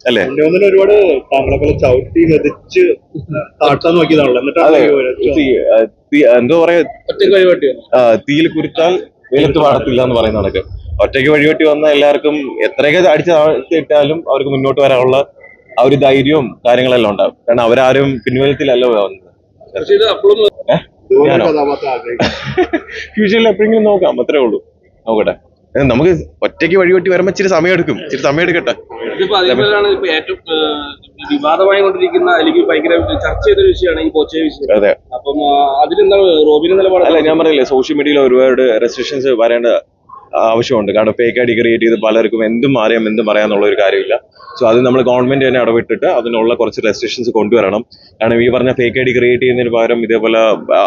അല്ലേ? എന്റെ ഒരുപാട് താങ്കളെ ചവിട്ടി മെതിച്ച് താഴ്ത്താൻ നോക്കിയതാണല്ലോ. തീ- എന്തോ പറയാ? തീയിൽ കുരുത്താൽ വെയിലത്ത് പാടത്തില്ല എന്ന് പറയുന്നതൊക്കെ ഒറ്റയ്ക്ക് വഴിവെട്ടി വന്ന എല്ലാവർക്കും എത്രയൊക്കെ അടിച്ച് താഴ്ത്തിയിട്ടാലും അവർക്ക് മുന്നോട്ട് വരാനുള്ള ആ ഒരു ധൈര്യവും കാര്യങ്ങളെല്ലാം ഉണ്ടാവും കാരണം അവരാരും പിൻവലത്തിലല്ല വന്നത്? ഫ്യൂച്ചറിൽ എപ്പോഴെങ്കിലും നോക്കാം അത്രേ ഉള്ളൂ. നോക്കട്ടെ. നമുക്ക് ഒറ്റയ്ക്ക് വഴിവെട്ടി വരുമ്പോ ഇച്ചിരി സമയം എടുക്കും ഇച്ചിരി സമയം എടുക്കട്ടെ ഇതിപ്പോ അതേപോലെയാണ് ഇപ്പൊ ഏറ്റവും വിവാദമായി കൊണ്ടിരിക്കുന്ന അല്ലെങ്കിൽ ഭയങ്കര ചർച്ച ചെയ്ത വിഷയമാണ് ഈ ബോച്ചെ വിഷയം. അതെ. അപ്പം ആ, അതിലെന്താണ് റോബിന് നിലപാട്? അല്ല ഞാൻ പറയില്ലേ സോഷ്യൽ മീഡിയയിൽ ഒരുപാട് റെസ്ട്രിക്ഷൻസ് വരേണ്ട ആവശ്യമുണ്ട്. കാരണം ഫേക്ക് ഐ ഡി ക്രിയേറ്റ് ചെയ്ത് പലർക്കും എന്തും അറിയാം എന്തും പറയാന്നുള്ള ഒരു കാര്യമില്ല. സോ അത് നമ്മൾ ഗവൺമെന്റ് തന്നെ ഇടപെട്ടിട്ട് അതിനുള്ള കുറച്ച് റെസ്ട്രിക്ഷൻസ് കൊണ്ടുവരണം. കാരണം ഈ പറഞ്ഞ ഫേക്ക് ഐ ഡി ക്രിയേറ്റ് ചെയ്യുന്നതിന് പകരം ഇതേപോലെ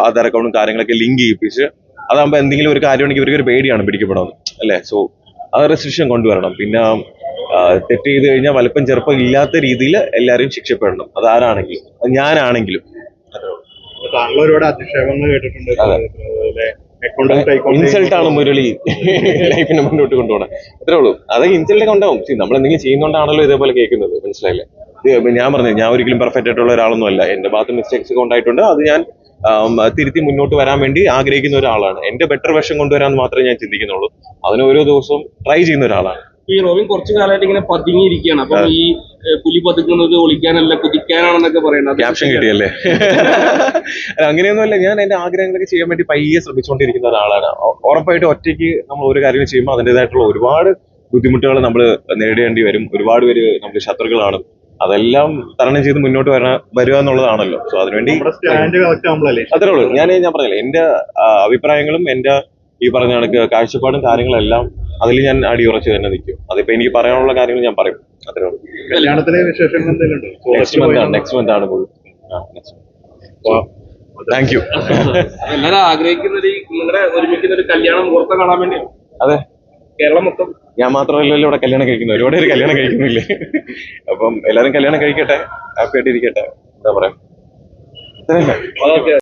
ആധാർ അക്കൗണ്ടും കാര്യങ്ങളൊക്കെ ലിങ്ക് ചെയ്യിപ്പിച്ച് അതാകുമ്പോൾ എന്തെങ്കിലും ഒരു കാര്യമാണെങ്കിൽ ഇവർക്ക് ഒരു പേടിയാണ് പിടിക്കപ്പെടുന്നത് അല്ലേ? സോ ആ റെസ്ട്രിക്ഷൻ കൊണ്ടുവരണം. പിന്നെ തെറ്റ് ചെയ്ത് കഴിഞ്ഞാൽ വലപ്പം ചെറുപ്പം ഇല്ലാത്ത രീതിയിൽ എല്ലാവരും ശിക്ഷപ്പെടണം. അത് ആരാണെങ്കിലും അത് ഞാനാണെങ്കിലും. അധിക്ഷേപങ്ങൾ കേട്ടിട്ടുണ്ട്. ഇൻസൾട്ട് ആണ് മുരളി ലൈഫിനെ മുന്നോട്ട് കൊണ്ടുപോകണം. അത്രേ ഉള്ളൂ. അത് ഇൻസൾട്ട് കൊണ്ടാവും. ഉണ്ടാവും നമ്മൾ എന്തെങ്കിലും ചെയ്യുന്നോണ്ടാണല്ലോ ഇതേപോലെ കേൾക്കുന്നത്. മനസ്സിലായില്ലേ? ഞാൻ പറഞ്ഞു ഞാൻ ഒരിക്കലും പെർഫെക്റ്റ് ആയിട്ടുള്ള ഒരാളൊന്നും അല്ല എന്റെ ഭാഗത്ത് മിസ്റ്റേക്സ് ഒക്കെ ഉണ്ടായിട്ടുണ്ട്. അത് ഞാൻ തിരുത്തി മുന്നോട്ട് വരാൻ വേണ്ടി ആഗ്രഹിക്കുന്ന ഒരാളാണ്. എന്റെ ബെറ്റർ വശം കൊണ്ടുവരാൻ മാത്രമേ ഞാൻ ചിന്തിക്കുന്നുള്ളൂ. അതിന് ഓരോ ദിവസവും ട്രൈ ചെയ്യുന്ന ഒരാളാണ്. ഈ റോബിൻ കുറച്ചു കാലമായിട്ട് ഇങ്ങനെ പതുങ്ങിയിരിക്കുകയാണ്. അപ്പൊ ഈ പുലി പതുക്കുന്നത് ഒളിക്കാനല്ല കുതിക്കാനാണെന്നൊക്കെ പറയുന്നത്. ക്യാപ്ഷൻ കിട്ടിയല്ലേ? അല്ല, അങ്ങനെയൊന്നുമല്ല. ഞാൻ എന്റെ ആഗ്രഹങ്ങളൊക്കെ ചെയ്യാൻ വേണ്ടി പയ്യെ ശ്രമിച്ചുകൊണ്ടിരിക്കുന്ന ഒരാളാണ്. ഉറപ്പായിട്ടും ഒറ്റയ്ക്ക് നമ്മൾ ഒരു കാര്യം ചെയ്യുമ്പോൾ അതിന്റെതായിട്ടുള്ള ഒരുപാട് ബുദ്ധിമുട്ടുകൾ നമ്മൾ നേരിടേണ്ടി വരും. ഒരുപാട് പേര് നമുക്ക് ശത്രുക്കളാണ്. അതെല്ലാം തരണം ചെയ്ത് മുന്നോട്ട് വരണ വരിക എന്നുള്ളതാണല്ലോ. സോ അതിനുവേണ്ടി അത്രേ ഉള്ളൂ. ഞാൻ ഞാൻ പറഞ്ഞില്ല എന്റെ അഭിപ്രായങ്ങളും എന്റെ ഈ പറഞ്ഞ കണക്ക് കാഴ്ചപ്പാടും കാര്യങ്ങളെല്ലാം അതിൽ ഞാൻ അടിയുറച്ച് തന്നെ നിൽക്കും. അതിപ്പോ എനിക്ക് പറയാനുള്ള കാര്യങ്ങൾ ഞാൻ പറയും. അത്രേ ഉള്ളൂ. നെക്സ്റ്റ് മന്ത് ആണ് നെക്സ്റ്റ് മന്ത് ആണ് പോയി താങ്ക് യു എല്ലാവരും ആഗ്രഹിക്കുന്ന നിങ്ങളുടെ ഒരുമിക്കുന്ന ഒരു കല്യാണം പുറത്ത് കാണാൻ വേണ്ടി അതെ. കേരളം മൊത്തം ഞാൻ മാത്രമല്ലല്ലോ ഇവിടെ കല്യാണം കഴിക്കുന്നത്. ഒരുപാട് പേര് കല്യാണം കഴിക്കുന്നില്ലേ? അപ്പം എല്ലാവരും കല്യാണം കഴിക്കട്ടെ. ഹാപ്പി ആയിട്ട് ഇരിക്കട്ടെ. എന്താ പറയാ?